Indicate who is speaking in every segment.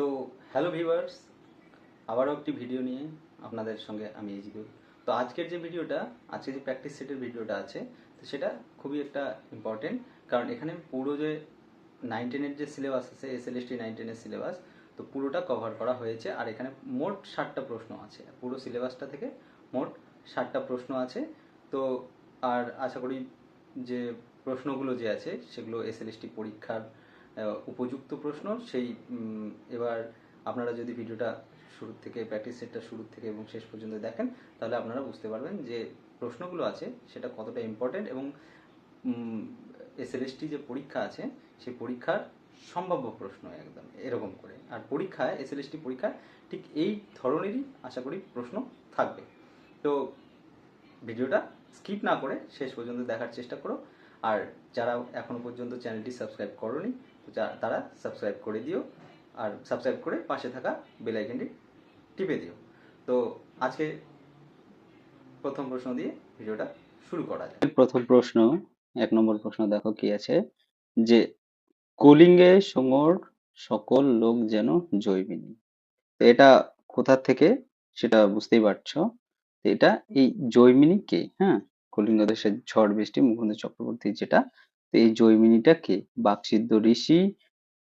Speaker 1: তো hello viewers আবারও একটি ভিডিও নিয়ে আপনাদের সঙ্গে আমি এজিদুল তো আজকের যে ভিডিওটা আজকে যে প্র্যাকটিস সেটের ভিডিওটা আছে, তো সেটা খুবই একটা ইম্পর্টেন্ট কারণ এখানে পুরো যে নাইন টেনের যে সিলেবাস আছে S L S T nine টেনের সিলেবাস তো পুরোটা কভার করা হয়েছে, আর এখানে মোট ষাটটা প্রশ্ন আছে। পুরো সিলেবাসটা থেকে মোট ষাটটা প্রশ্ন আছে। তো, আর আশা করি যে প্রশ্নগুলো যে আছে, সেগুলো এস এল এস টি পরীক্ষার উপযুক্ত প্রশ্ন। সেই এবার আপনারা যদি ভিডিওটা শুরু থেকে প্র্যাকটিস সেটটা শুরু থেকে এবং শেষ পর্যন্ত দেখেন, তাহলে আপনারা বুঝতে পারবেন যে প্রশ্নগুলো আছে সেটা কতটা ইম্পর্টেন্ট এবং এস এল যে পরীক্ষা আছে, সেই পরীক্ষার সম্ভাব্য প্রশ্ন একদম এরকম করে। আর পরীক্ষায় এস এল পরীক্ষায় ঠিক এই ধরনেরই আশা করি প্রশ্ন থাকবে। তো ভিডিওটা স্কিপ না করে শেষ পর্যন্ত দেখার চেষ্টা করো। আর যারা এখনও পর্যন্ত চ্যানেলটি সাবস্ক্রাইব করোনি তারা সাবস্ক্রাইব করে দিও আর সাবস্ক্রাইব করে পাশে থাকা বেল আইকনটি টিপে দিও। তো আজকে প্রথম প্রশ্ন দিয়ে ভিডিওটা শুরু করা যায়
Speaker 2: প্রথম প্রশ্ন, এক নম্বর প্রশ্ন দেখো কি আছে? যে কলিঙ্গে সমর সকল লোক যেন জৈবিনী। তো এটা কোথা থেকে সেটা বুঝতেই পারছ? এটা এই জৈমিনী কে? হ্যাঁ কলিঙ্গ দেশের ঝড়, বৃষ্টি, মুকুন্দ চক্রবর্তী যেটা তো এই জৈমিনীটা কে বাকসিদ্ধ ঋষি,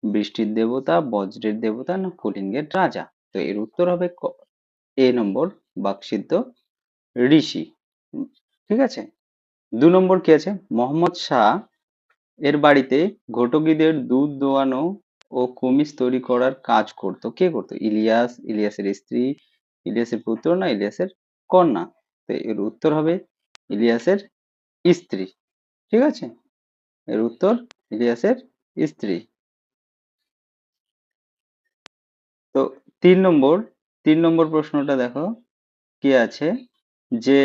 Speaker 2: বৃষ্টির দেবতা, বজ্রের দেবতা না কলিঙ্গের রাজা। তো এর উত্তর হবে এ নম্বর বাকসিদ্ধ ঋষি। ঠিক আছে? দু নম্বর কি আছে? মোহাম্মদ শাহ এর বাড়িতে ঘটকিদের দুধ দোয়ানো ও কুমিজ তৈরি করার কাজ করতো। কে করতো? ইলিয়াস, ইলিয়াসের স্ত্রী, ইলিয়াসের পুত্র না ইলিয়াসের কন্যা? তো এর উত্তর হবে ইলিয়াসের স্ত্রী। ঠিক আছে? এর উত্তর ইলিয়াসের স্ত্রী। তো তিন নম্বর তিন নম্বর প্রশ্নটা দেখো, কি আছে? যে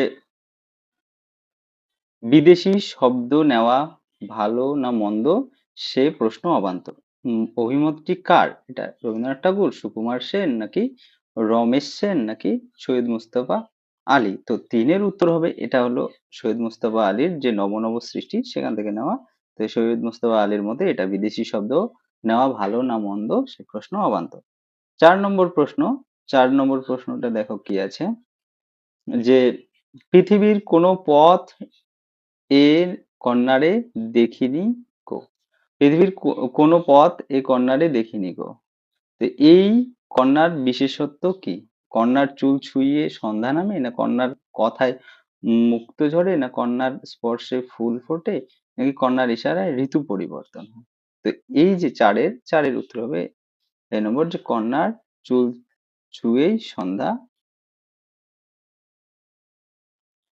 Speaker 2: বিদেশি শব্দ নেওয়া ভালো না মন্দ? সে প্রশ্ন অবান্তর। অভিমতটি কার? এটা রবীন্দ্রনাথ ঠাকুর, সুকুমার সেন নাকি রমেশ সেন নাকি সৈয়দ মুস্তফা আলী? তো তিনের উত্তর হবে, এটা হলো সৈয়দ মুস্তফা আলীর যে নবনব সৃষ্টি সেখান থেকে নেওয়া তো সৈয়দ মুস্তফা আলীর মতে এটা বিদেশি শব্দ, নেওয়া ভালো না মন্দ, সে প্রশ্ন অবান্তর চার নম্বর প্রশ্ন, চার নম্বর প্রশ্নটা দেখো কি আছে? যে পৃথিবীর কোনো পথ এর কর্নারে দেখিনি গো পৃথিবীর কো- কোনো পথ এ কর্নারে দেখিনি গো তো এই কন্যার বিশেষত্ব কি? কন্যার চুল ছুঁয়ে সন্ধ্যা নামে, না কন্যার কথায় মুক্ত ঝরে, না কন্যার স্পর্শে ফুল ফোটে নাকি কন্যার ইশারায় ঋতু পরিবর্তন তো এই যে চারের চারের উত্তর হবে এই নম্বর যে কন্যার চুল ছুঁয়েই সন্ধ্যা।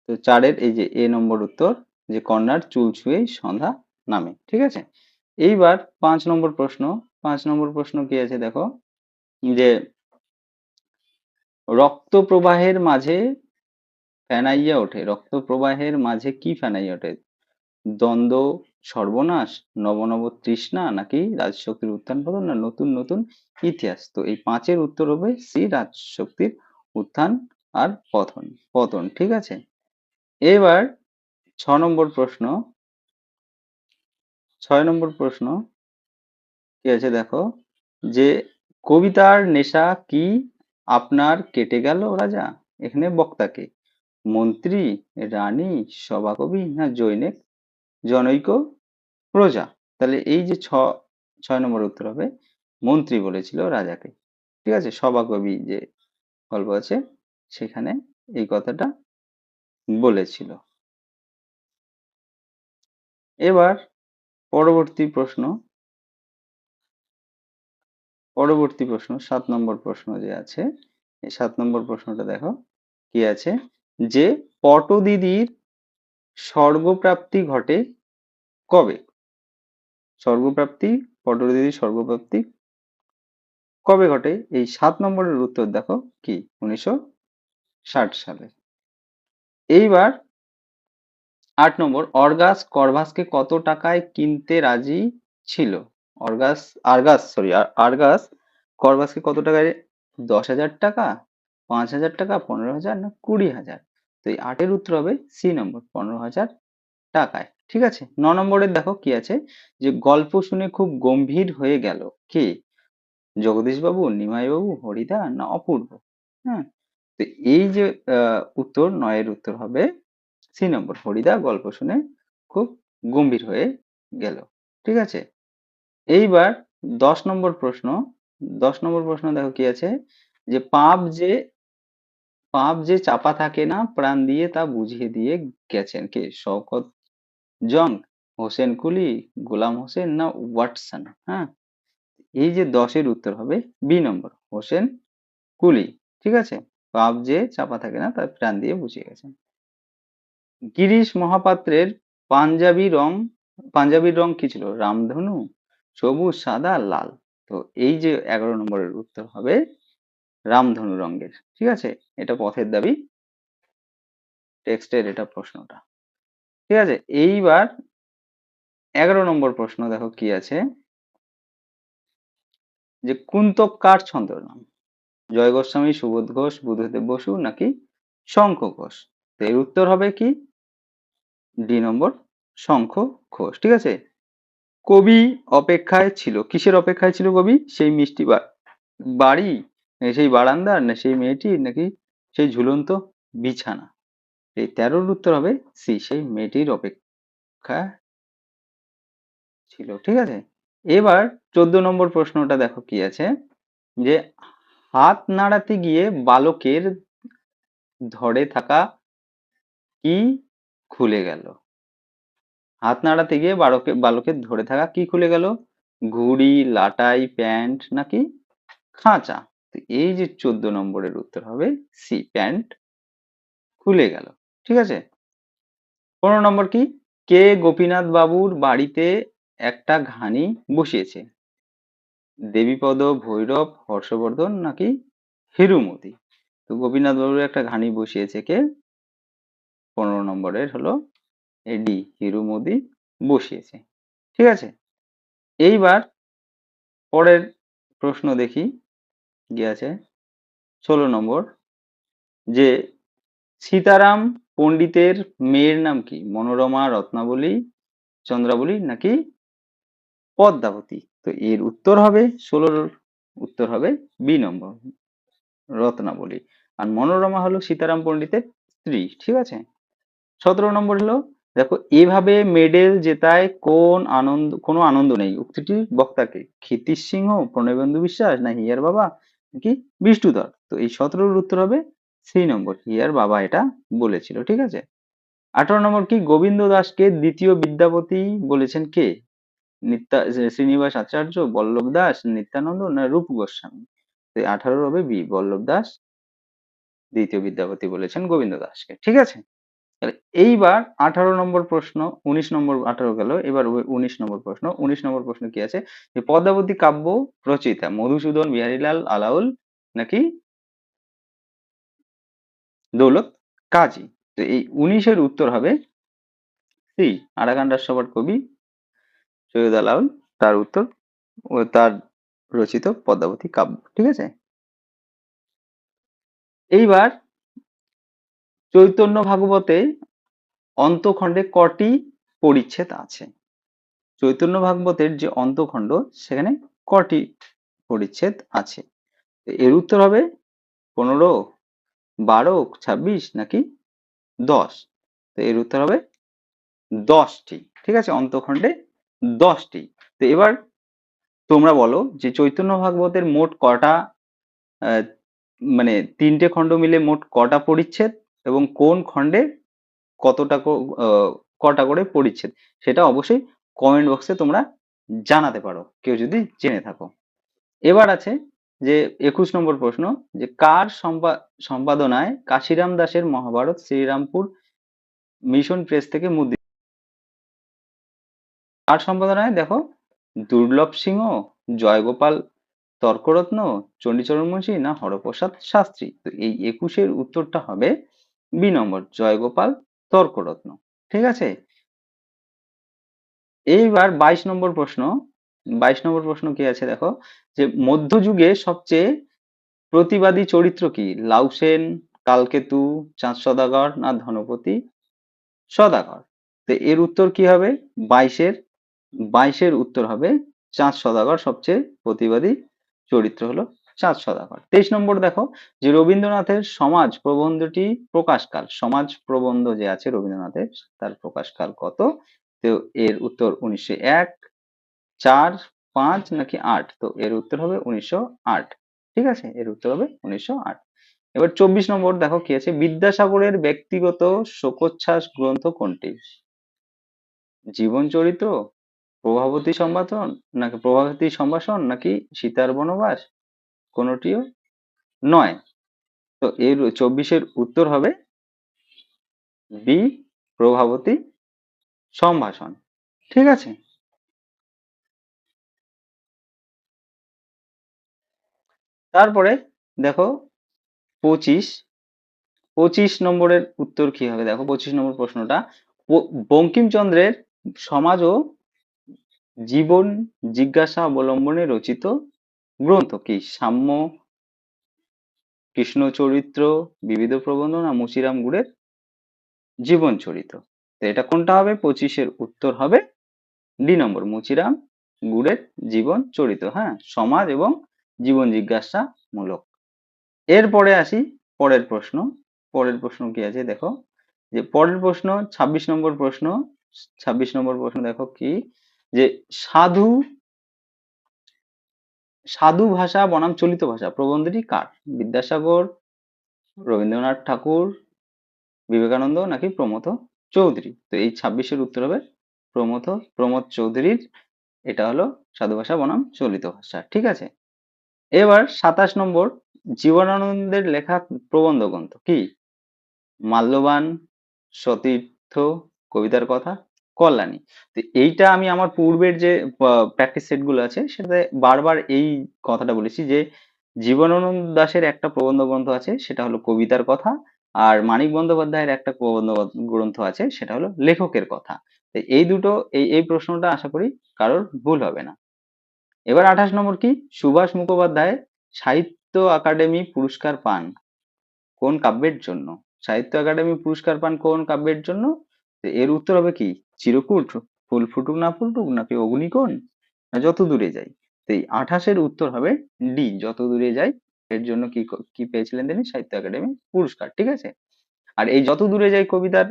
Speaker 2: তো চারের এই যে এ নম্বর উত্তর যে কন্যার চুল ছুঁয়েই সন্ধ্যা নামে, ঠিক আছে? এইবার পাঁচ নম্বর প্রশ্ন, পাঁচ নম্বর প্রশ্ন কি আছে দেখো? যে রক্ত প্রবাহের মাঝে ফেনাইয়া ওঠে রক্ত প্রবাহের মাঝে কি ফেনাইয়া ওঠে? দ্বন্দ্ব, সর্বনাশ নব নব তৃষ্ণা নাকি রাজশক্তির উত্থান পতন না নতুন নতুন ইতিহাস? তো এই পাঁচের উত্তর হবে সি, রাজশক্তির উত্থান আর পতন। পতন, ঠিক আছে? এবার ছ নম্বর প্রশ্ন। ছয় নম্বর প্রশ্ন। কি আছে দেখো? যে কবিতার নেশা কি আপনার কেটে গেল রাজা? এখানে বক্তাকে। মন্ত্রী, রানী, সভাকবি না জৈনিক? জনৈক প্রজা। তাহলে এই যে ছ, ছয় নম্বর উত্তর হবে, মন্ত্রী বলেছিল রাজাকে। ঠিক আছে? সভাকবি যে গল্প আছে, সেখানে এই কথাটা বলেছিল। এবার পরবর্তী প্রশ্ন। পরবর্তী প্রশ্ন, সাত নম্বর প্রশ্ন যে আছে, এই সাত নম্বর প্রশ্নটা দেখো, কি আছে? যে পটদিদির স্বর্গপ্রাপ্তি ঘটে কবে? স্বর্গপ্রাপ্তি পটদিদির স্বর্গপ্রাপ্তি কবে ঘটে? এই সাত নম্বরের উত্তর দেখো কি? উনিশশো ষাট সালে। এইবার আট নম্বর, অর্গাস করভাসকে কত টাকায় কিনতে রাজি ছিল? অর্গাস, আর্গাস সরি আর্গাস করভাসকে কত টাকায়? দশ হাজার টাকা, পাঁচ হাজার টাকা, পনেরো হাজার না কুড়ি হাজার? তো এই আটের উত্তর হবে সি নম্বর, পনেরো হাজার টাকায়। ঠিক আছে? ন নম্বরের দেখো কি আছে? যে গল্প শুনে খুব গম্ভীর হয়ে গেল কে? জগদীশবাবু, নিমাইবাবু, হরিদা না অপূর্ব? হ্যাঁ? তো এই যে উত্তর, নয়ের উত্তর হবে সি নম্বর, হরিদা গল্প শুনে খুব গম্ভীর হয়ে গেল। ঠিক আছে? এইবার দশ নম্বর প্রশ্ন, দশ নম্বর প্রশ্ন দেখো কি আছে? যে পাপ যে পাপ যে চাপা থাকে না, প্রাণ দিয়ে তা বুঝিয়ে দিয়ে গেছেন কে? শওকত জং, হোসেন কুলি, গোলাম হোসেন না ওয়াটসন? হ্যাঁ? এই যে দশের উত্তর হবে বি নম্বর, হোসেন কুলি। ঠিক আছে? পাপ যে চাপা থাকে না, তার প্রাণ দিয়ে বুঝিয়ে গেছেন। গিরিশ মহাপাত্রের পাঞ্জাবি রং, পাঞ্জাবির রং কি ছিল? রামধনু, সবুজ, সাদা, লাল। তো এই যে এগারো নম্বরের উত্তর হবে রামধনু রঙের ঠিক আছে? এটা পথের দাবি। টেক্সটের এটা প্রশ্নটা, ঠিক আছে? এইবার এগারো নম্বর প্রশ্ন দেখো কি আছে? যে কুন্তক কার ছন্দের নাম? জয় গোস্বামী, সুবোধ ঘোষ, বুদ্ধদেব বসু নাকি শঙ্খ ঘোষ? তো এর উত্তর হবে কি? ডি নম্বর, শঙ্খ ঘোষ, ঠিক আছে? কবি অপেক্ষায় ছিল, কিসের অপেক্ষায় ছিল কবি? সেই মিষ্টি বাড়ি সেই বারান্দার না সেই মেয়েটি নাকি সেই ঝুলন্ত বিছানা। এই তেরোর উত্তর হবে সি, সেই মেয়েটির অপেক্ষা ছিল, ঠিক আছে? এবার চোদ্দ নম্বর প্রশ্নটা দেখো কি আছে? যে হাত নাড়াতে গিয়ে বালকের ধরে থাকা কি খুলে গেল? হাত নাড়াতে গিয়ে বালকের বালকের ধরে থাকা কি খুলে গেল? ঘুড়ি, লাটাই, প্যান্ট নাকি খাঁচা? তো এই যে চোদ্দ নম্বরের উত্তর হবে সি প্যান্ট খুলে গেল, ঠিক আছে? পনেরো নম্বর কি? কে গোপীনাথ বাবুর বাড়িতে একটা ঘানি বসিয়েছে? দেবীপদ, ভৈরব, হর্ষবর্ধন নাকি হিরুমতি? তো গোপীনাথ বাবুর একটা ঘানি বসিয়েছে কে? পনেরো নম্বরের হলো এডি হিরুমতি বসিয়েছে, ঠিক আছে? এইবার পরের প্রশ্ন দেখি। আছে। ষোলো নম্বর, যে সীতারাম পণ্ডিতের মেয়ের নাম কি? মনোরমা, রত্নাবলী, চন্দ্রাবলী নাকি পদ্মাবতী? তো এর উত্তর হবে, ষোলোর উত্তর হবে বি নম্বর, রত্নাবলী। আর মনোরমা হলো সীতারাম পণ্ডিতের স্ত্রী, ঠিক আছে? সতেরো নম্বর হলো, দেখো, এভাবে মেডেল জেতায় কোন আনন্দ, কোনো আনন্দ নেই। উক্তিটি বক্তাকে, ক্ষিতিশ সিংহ, প্রণয়বন্ধু বিশ্বাস না হিয়ার বাবা? নাকি? বিষ্ণুধর তো এই সতেরোর উত্তর হবে সেই নম্বর। হিয়ার বাবা এটা বলেছিল, ঠিক আছে? আঠারো নম্বর কি? গোবিন্দ দাসকে দ্বিতীয় বিদ্যাপতি বলেছেন কে? নিত্যা শ্রীনিবাস আচার্য, বল্লভ দাস, নিত্যানন্দ না রূপ গোস্বামী? তো আঠারো হবে বি, বল্লভ দাস দ্বিতীয় বিদ্যাপতি বলেছেন গোবিন্দ দাসকে, ঠিক আছে? এইবার আঠারো নম্বর প্রশ্ন, উনিশ নম্বর আঠারো গেল, এবার উনিশ নম্বর প্রশ্ন, উনিশ নম্বর প্রশ্ন কি আছে? যে পদ্মাবতী কাব্য রচয়িতা মধুসূদন বিহারীলাল আলাউল নাকি দৌলত কাজী? তো এই উনিশের উত্তর হবে সি আরাকান্ডার সবার কবি সৈয়দ আলাউল। তার উত্তর তার রচিত পদ্মাবতী কাব্য, ঠিক আছে? এইবার চৈতন্য ভাগবতে অন্তখণ্ডে কটি পরিচ্ছেদ আছে? চৈতন্য ভাগবতের যে অন্তখণ্ড, সেখানে কটি পরিচ্ছেদ আছে? এর উত্তর হবে পনেরো, বারো, ছাব্বিশ নাকি দশ? তো এর উত্তর হবে দশটি। ঠিক আছে? অন্তখণ্ডে দশটি। তো এবার তোমরা বলো যে চৈতন্য ভাগবতের মোট কটা মানে তিনটে খণ্ড মিলে মোট কটা পরিচ্ছেদ? এবং কোন খণ্ডে কতটা কটা করে পরিচ্ছেদ, সেটা অবশ্যই কমেন্ট বক্সে তোমরা জানাতে পারো, কেউ যদি জেনে থাকো। এবার আছে যে একুশ নম্বর প্রশ্ন, যে কার সম্পা- সম্পাদনায় কাশিরাম দাসের মহাভারত শ্রীরামপুর মিশন প্রেস থেকে মুদ্রিত? কার সম্পাদনায়? দেখো, দুর্লভ সিংহ, জয়গোপাল তর্করত্ন, চণ্ডীচরণ মুন্সী না হরপ্রসাদ শাস্ত্রী। তো এই একুশের উত্তরটা হবে বি নম্বর, জয়গোপাল তর্করত্ন। ঠিক আছে? এইবার বাইশ নম্বর প্রশ্ন। বাইশ নম্বর প্রশ্ন কি আছে দেখো? যে মধ্যযুগে সবচেয়ে প্রতিবাদী চরিত্র কি? লাউসেন কালকেতু, চাঁদ সদাগর না ধনপতি? সদাগর। তো এর উত্তর কি হবে? বাইশের। বাইশের উত্তর হবে চাঁদ সদাগর সবচেয়ে প্রতিবাদী চরিত্র হলো চাঁদ সদাগর। তেইশ নম্বর দেখো, যে রবীন্দ্রনাথের সমাজ প্রবন্ধটি প্রকাশকাল সমাজ প্রবন্ধ যে আছে রবীন্দ্রনাথের, তার প্রকাশকাল কত? তো এর উত্তর উনিশশো এক, চার, পাঁচ নাকি আট? তো এর উত্তর হবে উনিশশো আট। ঠিক আছে? এর উত্তর হবে উনিশশো আট। এবার চব্বিশ নম্বর দেখো কি আছে? বিদ্যাসাগরের ব্যক্তিগত শোকোচ্ছ্বাস গ্রন্থ কোনটি? জীবন চরিত্র প্রভাবতী সম্ভাষণ নাকি প্রভাবতী সম্ভাষণ, নাকি সীতার বনবাস? কোনটিও নয়। তো এর চব্বিশের উত্তর হবে বি প্রভাবতী সম্ভাষণ। ঠিক আছে? তারপরে দেখো পঁচিশ পঁচিশ নম্বরের উত্তর কি হবে? দেখো পঁচিশ নম্বর প্রশ্নটা। বঙ্কিমচন্দ্রের সমাজ ও জীবন জিজ্ঞাসা অবলম্বনে রচিত গ্রন্থ কি? সাম্য, কৃষ্ণ চরিত্র, বিবিধ প্রবন্ধ না মুচিরাম গুড়ের জীবন চরিত তো এটা কোনটা হবে? পঁচিশের উত্তর হবে ডি নম্বর মুচিরাম গুড়ের জীবন চরিত হ্যাঁ সমাজ এবং জীবন জিজ্ঞাসা মূলক এরপরে আসি পরের প্রশ্ন। পরের প্রশ্ন কি আছে? দেখো, যে পরের প্রশ্ন ২৬ নম্বর প্রশ্ন ২৬ নম্বর প্রশ্ন দেখো কি? যে সাধু সাধু ভাষা বনাম চলিত ভাষা প্রবন্ধটি কার? বিদ্যাসাগর রবীন্দ্রনাথ ঠাকুর বিবেকানন্দ নাকি প্রমথ চৌধুরী? তো এই ছাব্বিশের উত্তর হবে প্রমথ প্রমোদ চৌধুরীর। এটা হলো সাধু ভাষা বনাম চলিত ভাষা ঠিক আছে? এবার সাতাশ নম্বর জীবনানন্দের লেখা প্রবন্ধ গ্রন্থ কি? মাল্যবান সতীর্থ কবিতার কথা? কল্যাণী। তো এইটা আমি আমার পূর্বের যে প্র্যাকটিস সেটগুলো আছে, সেটাতে বারবার এই কথাটা বলেছি যে, জীবনানন্দ দাশের একটা প্রবন্ধ গ্রন্থ আছে, সেটা হলো কবিতার কথা, আর মানিক বন্দ্যোপাধ্যায়ের একটা প্রবন্ধ গ্রন্থ আছে, সেটা হলো লেখকের কথা। এই দুটো, এই এই প্রশ্নটা আশা করি কারোর ভুল হবে না। এবার আঠাশ নম্বর কি? সুভাষ মুখোপাধ্যায় সাহিত্য একাডেমি পুরস্কার পান কোন কাব্যের জন্য? সাহিত্য একাডেমি পুরস্কার পান কোন কাব্যের জন্য? এর উত্তর হবে কি? চিরকুট, ফুল ফুটুক না ফুটুক, নাকি অগ্নিকোণ? না, যত দূরে যাই। এই আঠাশের উত্তর হবে ডি যত দূরে যাই, এর জন্য কি কি পেয়েছিলেন তিনি? সাহিত্য একাডেমি পুরস্কার, ঠিক আছে? আর এই যত দূরে যাই কবিতার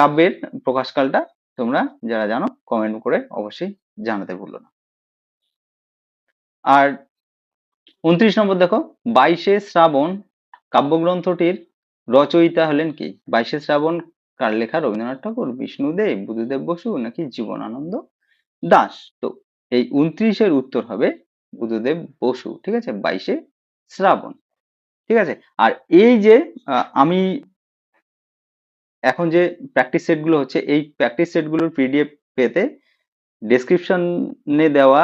Speaker 2: কাব্যের প্রকাশকালটা, তোমরা যারা জানো কমেন্ট করে অবশ্যই জানাতে ভুলো না। আর উনত্রিশ নম্বর দেখো, বাইশে শ্রাবণ কাব্যগ্রন্থটির রচয়িতা হলেন কি? বাইশে শ্রাবণ কার লেখা রবীন্দ্রনাথ ঠাকুর? বিষ্ণুদেব বুদ্ধদেব বসু নাকি জীবনানন্দ দাস? তো এই উনত্রিশের উত্তর হবে বুদ্ধদেব বসু, ঠিক আছে? বাইশে শ্রাবণ, ঠিক আছে? আর এই যে আমি এখন যে প্র্যাকটিস সেটগুলো হচ্ছে, এই প্র্যাকটিস সেটগুলোর পিডিএফ পেতে ডেসক্রিপশনে দেওয়া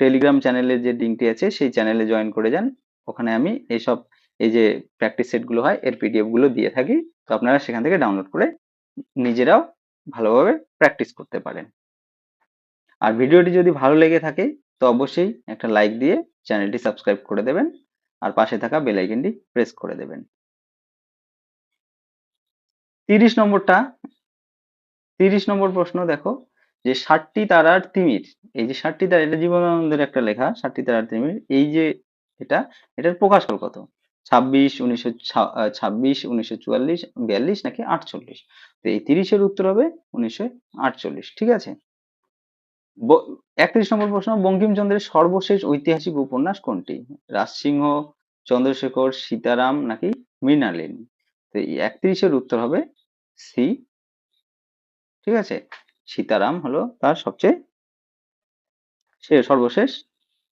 Speaker 2: টেলিগ্রাম চ্যানেলের যে লিঙ্কটি আছে, সেই চ্যানেলে জয়েন করে যান। ওখানে আমি এইসব, এই যে প্র্যাকটিস সেটগুলো হয়, এর পিডিএফগুলো দিয়ে থাকি। তো আপনারা সেখান থেকে ডাউনলোড করে নিজেরাও ভালোভাবে প্র্যাকটিস করতে পারেন। আর ভিডিওটি যদি ভালো লেগে থাকে, তো অবশ্যই একটা লাইক দিয়ে চ্যানেলটি সাবস্ক্রাইব করে দেবেন, আর পাশে থাকা বেল প্রেস করে দেবেন। তিরিশ নম্বরটা, তিরিশ নম্বর প্রশ্ন দেখো, যে ষাটটি তারার তিমির, এই যে ষাটটি তারা, এটা জীবনানন্দের একটা লেখা, ষাটটি তারার তিমির, এই যে এটা, এটার প্রকাশকাল কত? ছাব্বিশ, উনিশশো ছাব্বিশ, উনিশশো চুয়াল্লিশ, বিয়াল্লিশ নাকি আটচল্লিশ? তো এই তিরিশের উত্তর হবে উনিশশো আটচল্লিশ, ঠিক আছে? একত্রিশ নম্বর প্রশ্ন, বঙ্কিমচন্দ্রের সর্বশেষ ঐতিহাসিক উপন্যাস কোনটি? রাজসিংহ, চন্দ্রশেখর, সীতারাম নাকি মৃণালিনী? তো এই একত্রিশের উত্তর হবে সি। ঠিক আছে? সীতারাম হলো তার সবচেয়ে সে সর্বশেষ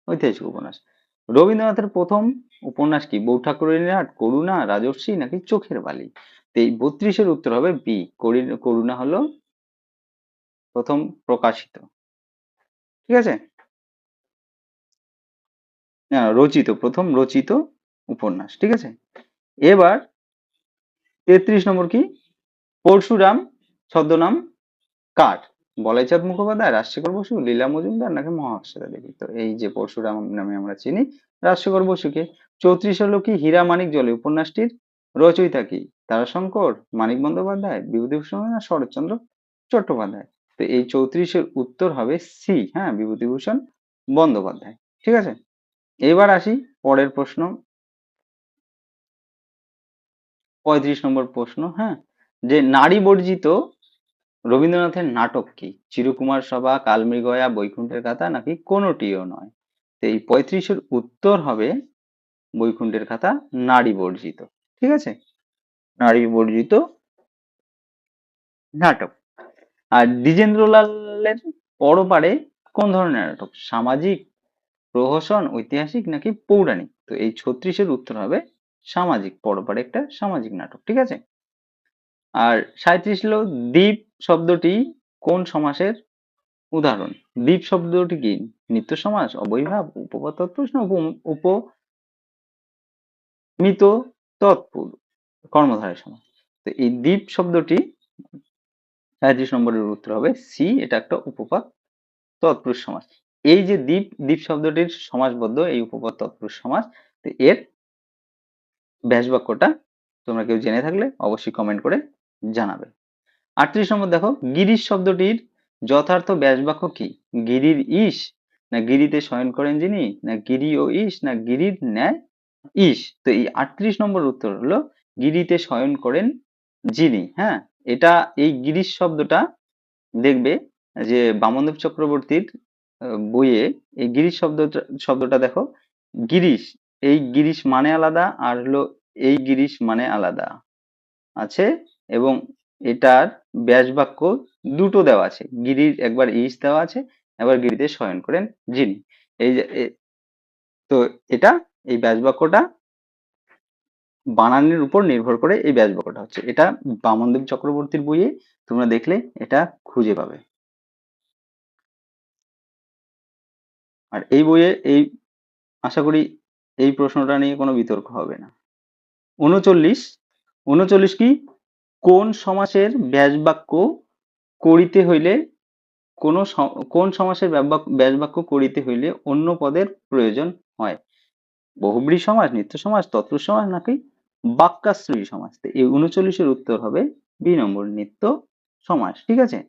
Speaker 2: ঐতিহাসিক উপন্যাস। রবীন্দ্রনাথের প্রথম উপন্যাস কি? বউ ঠাকুরের হাট করুণা, রাজর্ষি নাকি চোখের বালি? তো এই বত্রিশের উত্তর হবে বি করুণা হলো প্রথম প্রকাশিত। ঠিক আছে? রচিত, প্রথম রচিত উপন্যাস, ঠিক আছে? এবার তেত্রিশ নম্বর কি? পরশুরাম, ছদ্মনাম কাঠ বলাইচাঁদ মুখোপাধ্যায়, রাজশেখর বসু, লীলা মজুমদার নাকি মহাশ্বেতা দেবী তো এই যে পরশুরাম নামে আমরা চিনি রাজশেখর বসুকে চৌত্রিশ হলো কি হীরা মানিক জলে উপন্যাসটির রচয়িতা কি? তারাশঙ্কর, মানিক বন্দ্যোপাধ্যায়, বিভূতিভূষণ না শরৎচন্দ্র চট্টোপাধ্যায়। তো এই চৌত্রিশের উত্তর হবে সি হ্যাঁ বিভূতিভূষণ বন্দ্যোপাধ্যায়। ঠিক আছে? এবার আসি পরের প্রশ্ন। পঁয়ত্রিশ নম্বর প্রশ্ন হ্যাঁ যে নারী বর্জিত রবীন্দ্রনাথের নাটক কি? চিরকুমার সভা, কালমৃগয়া, বৈকুণ্ঠের কথা নাকি কোনোটিও নয়? এই পঁয়ত্রিশের উত্তর হবে বৈকুণ্ঠের খাতা নারী বর্জিত, ঠিক আছে? নারী বর্জিত নাটক। আর দ্বিজেন্দ্রলালের পরপারে কোন ধরনের নাটক? সামাজিক, প্রহসন, ঐতিহাসিক নাকি পৌরাণিক? তো এই ছত্রিশের উত্তর হবে সামাজিক, পরপারে একটা সামাজিক নাটক, ঠিক আছে? আর সাঁত্রিশ হলো দ্বীপ শব্দটি কোন সমাসের উদাহরণ? দ্বীপ শব্দটি কি? নিত্য সমাস, অবৈভাব উপপদ তৎপুরুষ উপ- উপমিত তৎপুর কর্মধারয় সমাস। তো এই দ্বীপ শব্দটি সাঁত্রিশ নম্বরের উত্তর হবে সি এটা একটা উপপদ তৎপুরুষ সমাস। এই যে দ্বীপ দ্বীপ শব্দটির সমাসবদ্ধ এই উপপাদ তৎপুরুষ সমাস, তো এর ব্যাস বাক্যটা তোমরা কেউ জেনে থাকলে অবশ্যই কমেন্ট করে জানাবে। আটত্রিশ নম্বর দেখো, গিরিশ শব্দটির যথার্থ ব্যাস বাক্য কি? গিরির ইস না গিরিতে শয়ন করেন যিনি, না গিরি ও ইস, না গিরির ন্যায় ইস। তো এই আটত্রিশ নম্বর উত্তর হলো, গিরিতে শয়ন করেন যিনি হ্যাঁ? এটা এই গিরিশ শব্দটা দেখবে যে বামনদেব চক্রবর্তীর বইয়ে এই গিরিশ শব্দটা শব্দটা দেখো, গিরিশ, এই গিরিশ মানে আলাদা আর হলো এই গিরিশ মানে আলাদা। আছে? এবং এটার ব্যাস বাক্য দুটো দেওয়া আছে, গিরির একবার ইস দেওয়া আছে একবার গিরিতে শয়ন করেন যিনি এই তো এটা এই ব্যাস বাক্যটা বানানের উপর নির্ভর করে এই ব্যাস বাক্যটা হচ্ছে। এটা বামনদেব চক্রবর্তীর বইয়ে তোমরা দেখলে এটা খুঁজে পাবে। আর এই বইয়ে এই, আশা করি এই প্রশ্নটা নিয়ে কোনো বিতর্ক হবে না। উনচল্লিশ উনচল্লিশ কি? কোন সমাসের ব্যাস বাক্য করিতে হইলে কোন কোন সমাসের ব্যাস- ব্যাস বাক্য করিতে হইলে অন্য পদের প্রয়োজন হয়। বহুব্রী সমাস, নিত্য সমাস তৎপুরুষ সমাস নাকি বাক্যাশ্রয়ী সমাস? এই উনচল্লিশের উত্তর হবে বি নম্বর, নিত্য সমাস, ঠিক আছে?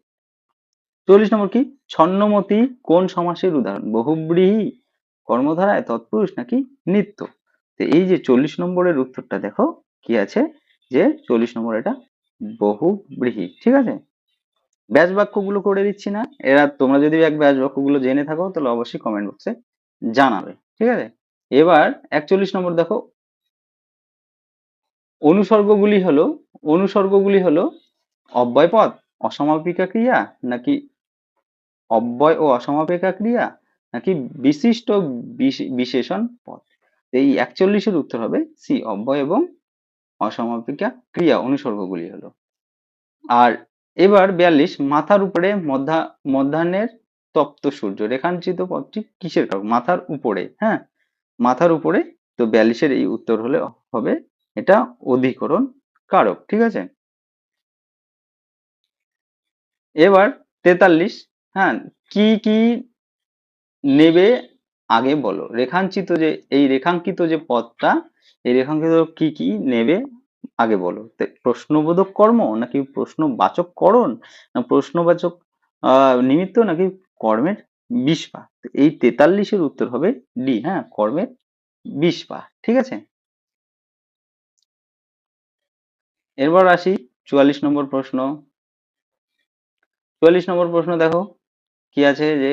Speaker 2: চল্লিশ নম্বর কি? ছন্নমতি কোন সমাসের উদাহরণ? বহুব্রীহি কর্মধারায় তৎপুরুষ নাকি নিত্য? তো এই যে চল্লিশ নম্বরের উত্তরটা দেখো কি আছে? যে চল্লিশ নম্বর এটা বহুব্রীহি ঠিক আছে? ব্যাস বাক্যগুলো করে দিচ্ছি না। এরা, তোমরা যদি এক ব্যাস বাক্যগুলো জেনে থাকো, তাহলে অবশ্যই কমেন্ট বক্সে জানাবে। ঠিক আছে? এবার একচল্লিশ নম্বর দেখো। অনুসর্গগুলি হলো অনুসর্গগুলি হলো অব্যয় পদ অসমাপিকা ক্রিয়া নাকি অব্যয় ও অসমাপিকা ক্রিয়া নাকি বিশিষ্ট বিশে- বিশেষণ পদ এই একচল্লিশের উত্তর হবে সি, অব্যয় এবং অসমাপিকা ক্রিয়া, অনুসর্গগুলি হলো। আর এবার বিয়াল্লিশ, মাথার উপরে মধ্যা, মধ্যাহ্নের তপ্ত সূর্য, রেখাঞ্চিত পথটি কিসের কারক? মাথার উপরে হ্যাঁ? মাথার উপরে, তো বিয়াল্লিশের এই উত্তর হলে হবে এটা অধিকরণ কারক, ঠিক আছে? এবার তেতাল্লিশ হ্যাঁ কি কি নেবে আগে বলো? রেখাঙ্কিত যে, এই রেখাঙ্কিত যে পথটা, এই রেখাঙ্কিত কি কি নেবে আগে বলো। প্রশ্নবোধক কর্ম নাকি প্রশ্নবাচক করণ? না প্রশ্নবাচক নিমিত্ত নাকি কর্মের বিশ পা এই তেতাল্লিশের উত্তর হবে ডি হ্যাঁ? কর্মের বিশ পা ঠিক আছে? এরপর আসি চুয়াল্লিশ নম্বর প্রশ্ন। চুয়াল্লিশ নম্বর প্রশ্ন দেখো, কি আছে? যে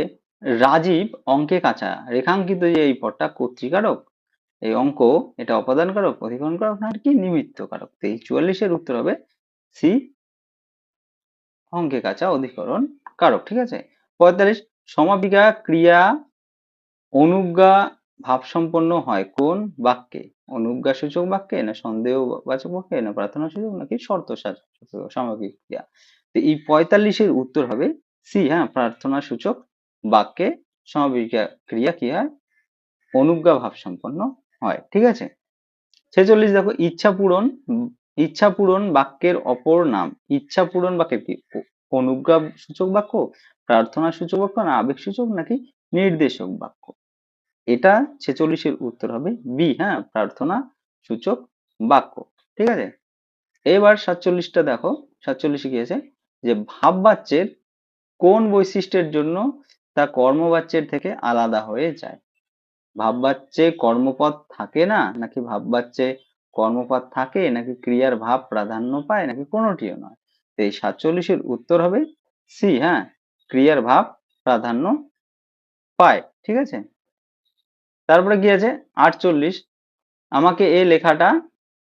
Speaker 2: রাজীব অঙ্কে কাঁচা। রেখাঙ্কিত যে এই পদটা কর্তৃকারক। এই অঙ্ক এটা অপাদান কারক অধিকরণ কারক না কি নিমিত্ত কারক তো এই চুয়াল্লিশের উত্তর হবে সি অঙ্কে কাঁচা অধিকরণ কারক ঠিক আছে? পঁয়তাল্লিশ, সমাপিকা ক্রিয়া অনুজ্ঞা ভাব সম্পন্ন হয় কোন বাক্যে? অনুজ্ঞা সূচক বাক্যে না সন্দেহ বাচক বাক্যে না প্রার্থনা সূচক নাকি শর্ত সামগ্রিক ক্রিয়া? তো এই পঁয়তাল্লিশের উত্তর হবে সি হ্যাঁ প্রার্থনা সূচক বাক্যে সমাপিকা ক্রিয়া কি হয়? অনুজ্ঞা ভাব সম্পন্ন হয়, ঠিক আছে? ছেচল্লিশ দেখো, ইচ্ছা পূরণ ইচ্ছা পূরণ বাক্যের অপর নাম। ইচ্ছা পূরণ বাক্যের কি? অনুজ্ঞা সূচক বাক্য, প্রার্থনা সূচক বাক্য না আবেগ সূচক নাকি নির্দেশক বাক্য? এটা ছেচল্লিশের উত্তর হবে বি হ্যাঁ প্রার্থনা সূচক বাক্য, ঠিক আছে? এবার সাতচল্লিশটা দেখো, সাতচল্লিশে কি আছে? যে ভাববাচ্যের কোন বৈশিষ্ট্যের জন্য তা কর্মবাচ্যের থেকে আলাদা হয়ে যায়। ভাববাচ্যে কর্মপদ থাকে না? নাকি ভাববাচ্যে কর্মপদ থাকে, নাকি ক্রিয়ার ভাব প্রাধান্য পায়, নাকি কোনোটিও নয়? তো এই সাতচল্লিশের উত্তর হবে সি হ্যাঁ? ক্রিয়ার ভাব প্রাধান্য পায়, ঠিক আছে? তারপরে কি আছে? আটচল্লিশ। আমাকে এই লেখাটা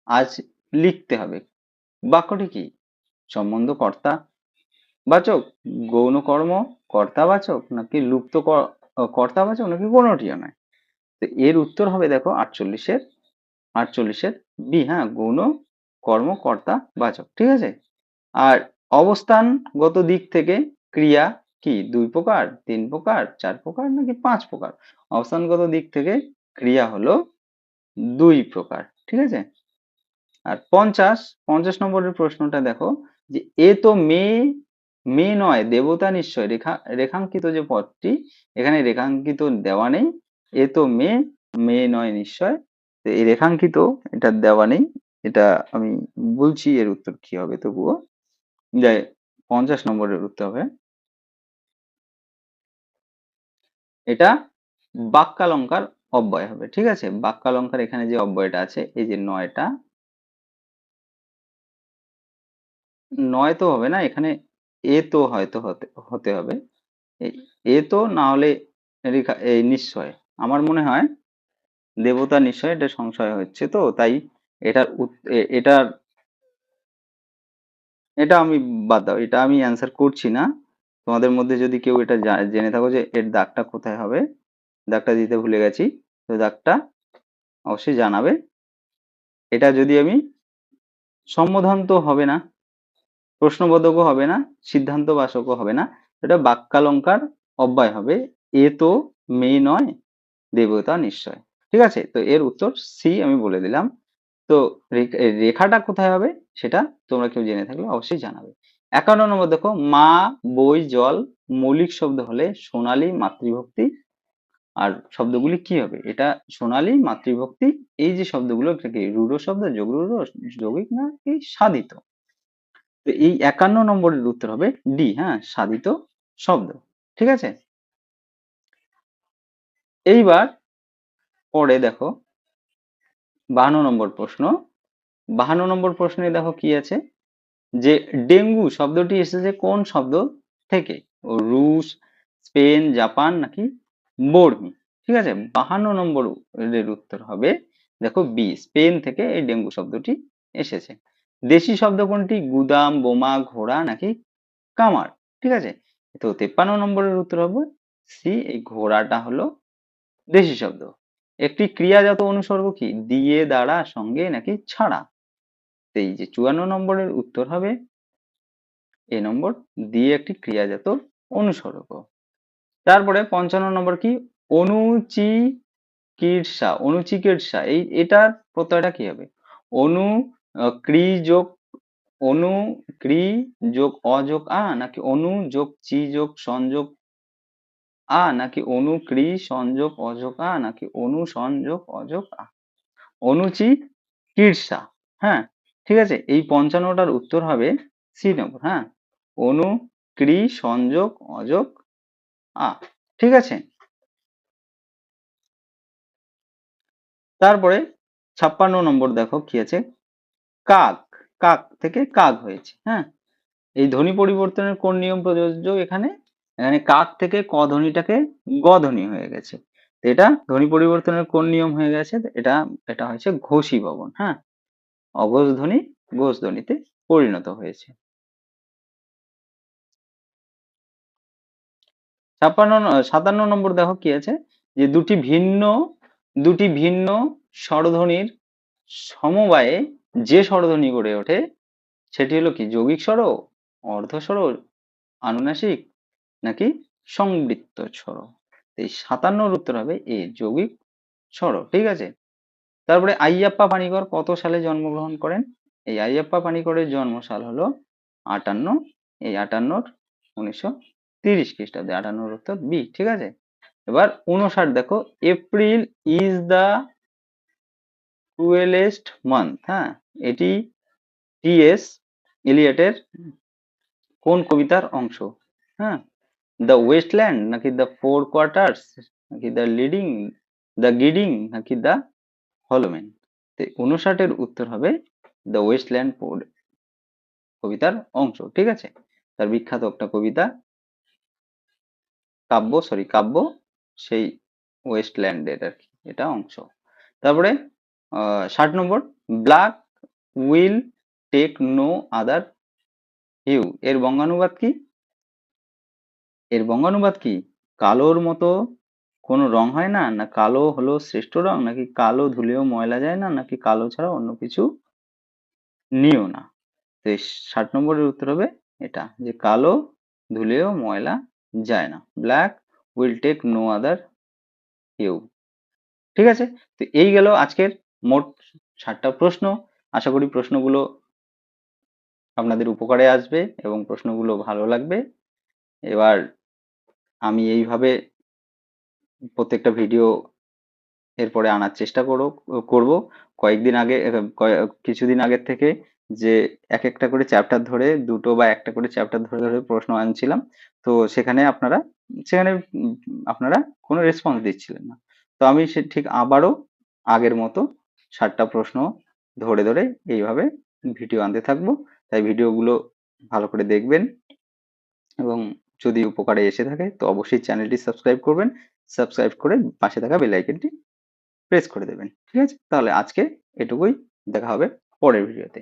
Speaker 2: আজ লিখতে হবে। বাক্যটি কি? সম্বন্ধ কর্তা বাচক গৌণ কর্ম কর্তাবাচক নাকি লুপ্ত কর্তাবাচক নাকি কোনোটিও নয়? এর উত্তর হবে দেখো আটচল্লিশের আটচল্লিশের বি হ্যাঁ গৌণ কর্ম কর্তা বাচক, ঠিক আছে? আর অবস্থানগত দিক থেকে ক্রিয়া কি? দুই প্রকার, তিন প্রকার, চার প্রকার নাকি পাঁচ প্রকার? অবস্থানগত দিক থেকে ক্রিয়া হলো দুই প্রকার, ঠিক আছে? আর পঞ্চাশ পঞ্চাশ নম্বরের প্রশ্নটা দেখো যে এ তো মেয়ে মেয়ে নয়, দেবতা নিশ্চয়, রেখা, রেখাঙ্কিত যে পদটি, এখানে রেখাঙ্কিত দেওয়া নেই। এ তো মেয়ে মেয়ে নয় নিশ্চয়। তো এই রেখাঙ্কিত, এটা দেওয়া নেই। এটা আমি বলছি এর উত্তর কি হবে তবুও। যাই, পঞ্চাশ নম্বরের উত্তর হবে। এটা বাক্যালঙ্কার অব্যয় হবে, ঠিক আছে? বাক্যালঙ্কার এখানে যে অব্যয়টা আছে, এই যে নয়টা, নয় তো হবে না, এখানে এ তো হয়তো হতে হতে হবে। এ তো না হলে এই নিশ্চয়। আমার মনে হয় দেবতা নিশ্চয় এটা সংশয় হচ্ছে তো, তাই এটার এটার এটা আমি বাদ দাও, এটা আমি অ্যান্সার করছি না। তোমাদের মধ্যে যদি কেউ এটা জেনে থাকো যে এর দাগটা কোথায় হবে, দাগটা দিতে ভুলে গেছি, তো দাগটা অবশ্যই জানাবে। এটা যদি আমি সম্বোধন তো হবে না, প্রশ্নবোধকও হবে না সিদ্ধান্ত বাচকও হবে না, এটা বাক্যালঙ্কার অব্যয় হবে। এ তো মেয়ে নয় দেবতা নিশ্চয়। ঠিক আছে? তো এর উত্তর সি আমি বলে দিলাম। তো রেখাটা কোথায় হবে সেটা তোমরা কেউ জেনে থাকলে অবশ্যই জানাবে। একান্ন নম্বর দেখো, মা, বই, জল, মৌলিক শব্দ হলে সোনালী মাতৃভক্তি। আর শব্দগুলি কি হবে? এটা সোনালী মাতৃভক্তি, এই যে শব্দগুলো এটা কি রূঢ় শব্দ যোগ রূঢ় যৌগিক না কি সাধিত? তো এই একান্ন নম্বরের উত্তর হবে ডি হ্যাঁ সাধিত শব্দ। ঠিক আছে? এইবার পরে দেখো বাহান্ন নম্বর প্রশ্ন। বাহান্ন নম্বর প্রশ্নে দেখো কি আছে? যে ডেঙ্গু শব্দটি এসেছে কোন শব্দ থেকে? ও রুশ, স্পেন, জাপান নাকি বর্মি? ঠিক আছে, বাহান্ন নম্বর এর উত্তর হবে, দেখো বি স্পেন থেকে এই ডেঙ্গু শব্দটি এসেছে। দেশি শব্দ কোনটি? গুদাম, বোমা, ঘোড়া নাকি কামার? ঠিক আছে, তো তেপ্পান্ন নম্বরের উত্তর হবে সি এই ঘোড়াটা হলো দেশি শব্দ। একটি ক্রিয়াজাত অনুসর্গ কি? দিয়ে, দ্বারা, সঙ্গে নাকি ছাড়া? এই যে চুয়ান্ন নম্বরের উত্তর হবে এ নম্বর, দিয়ে একটি ক্রিয়াজাত অনুসর্গ। তারপরে পঞ্চান্ন নম্বর কি? অনুচি অনুচিকিৎসা অনুচিকিৎসা, এই এটার প্রত্যয়টা কি হবে? অনু ক্রি যোগ, অনু, ক্রি যোগ অযোগ আ, নাকি অনু যোগ, চি যোগ সংযোগ আ, নাকি অনু ক্রি সংযোগ অযোগ আ নাকি অনু, সংযোগ অযোগ আ অনুচি, কীর্ষা হ্যাঁ ঠিক আছে? এই পঞ্চান্নটার উত্তর হবে সি নম্বর হ্যাঁ? অনু ক্রি সংযোগ অযোগ আ, ঠিক আছে? তারপরে ছাপ্পান্ন নম্বর দেখো কি আছে? কাক কাক থেকে কাক হয়েছে হ্যাঁ? এই ধ্বনি পরিবর্তনের কোন নিয়ম প্রযোজ্য এখানে? এখানে কাক থেকে ক ধ্বনিটাকে গ ধ্বনি হয়ে গেছে। এটা ধ্বনি পরিবর্তনের কোন নিয়ম হয়ে গেছে? এটা এটা হয়েছে ঘোষী ভবন হ্যাঁ? অঘোষ ধ্বনি, ঘোষ ধ্বনিতে পরিণত হয়েছে। ছাপ্পান্ন সাতান্ন নম্বর দেখো কি আছে? যে দুটি ভিন্ন দুটি ভিন্ন স্বরধ্বনির সমবায়ে যে স্বরধ্বনি গড়ে ওঠে, সেটি হলো কি? যৌগিক স্বর অর্ধ স্বর আনুনাসিক নাকি সংবৃত্ত স্বর এই সাতান্নর উত্তর হবে এ, যৌগিক স্বর ঠিক আছে? তারপরে আইয়াপ্পা পানিকর কত সালে জন্মগ্রহণ করেন? এই আইয়াপ্পা পানিকরের জন্মসাল হলো আটান্ন, এই আটান্নর উনিশশো তিরিশ খ্রিস্টাব্দে, আটান্নর উত্তর বি, ঠিক আছে? এবার উনষাট দেখো, April is the cruellest month হ্যাঁ? এটি টিএস এলিয়টের কোন কবিতার অংশ হ্যাঁ? দ্য ওয়েস্টল্যান্ড নাকি দ্য ফোর কোয়ার্টার্স নাকি দ্য লিডিং দ্য গিডিং নাকি দ্য হলোম্যান তো উনষাটের উত্তর হবে দ্য ওয়েস্টল্যান্ড কবিতার অংশ, ঠিক আছে? তার বিখ্যাত একটা কবিতা, কাব্য সরি কাব্য, সেই ওয়েস্টল্যান্ডের আর কি, এটা অংশ। তারপরে ষাট নম্বর black will take no other hue এর বঙ্গানুবাদ কি? এর বঙ্গানুবাদ কি? কালোর মতো কোনো রং হয় না? না কালো হলো শ্রেষ্ঠ রং? নাকি কালো ধুলেও ময়লা যায় না? নাকি কালো ছাড়া অন্য কিছু নিও না? তো ষাট নম্বরের উত্তর হবে এটা, যে কালো ধুলেও ময়লা যায় না। Black will take no other hue ঠিক আছে? তো এই গেল আজকের মোট ষাটটা প্রশ্ন। আশা করি প্রশ্নগুলো আপনাদের উপকারে আসবে এবং প্রশ্নগুলো ভালো লাগবে। এবার আমি এইভাবে প্রত্যেকটা ভিডিও এরপরে আনার চেষ্টা করো, করব। কয়েকদিন আগে কিছুদিন আগের থেকে যে এক একটা করে চ্যাপ্টার ধরে, দুটো বা একটা করে চ্যাপ্টার ধরে ধরে প্রশ্ন আনছিলাম। তো সেখানে আপনারা সেখানে, আপনারা কোনো রেসপন্স দিচ্ছিলেন না। তো আমি সে ঠিক আবারও আগের মতো ষাটটা প্রশ্ন ধরে ধরে এইভাবে ভিডিও আনতে থাকব। তাই ভিডিওগুলো ভালো করে দেখবেন এবং যদি উপকারে এসে থাকে, তো অবশ্যই চ্যানেলটি সাবস্ক্রাইব করবেন, সাবস্ক্রাইব করে পাশে থাকা বেল আইকনটি প্রেস করে দেবেন। ঠিক আছে? তাহলে আজকে এটুকুই, দেখা হবে পরের ভিডিওতে।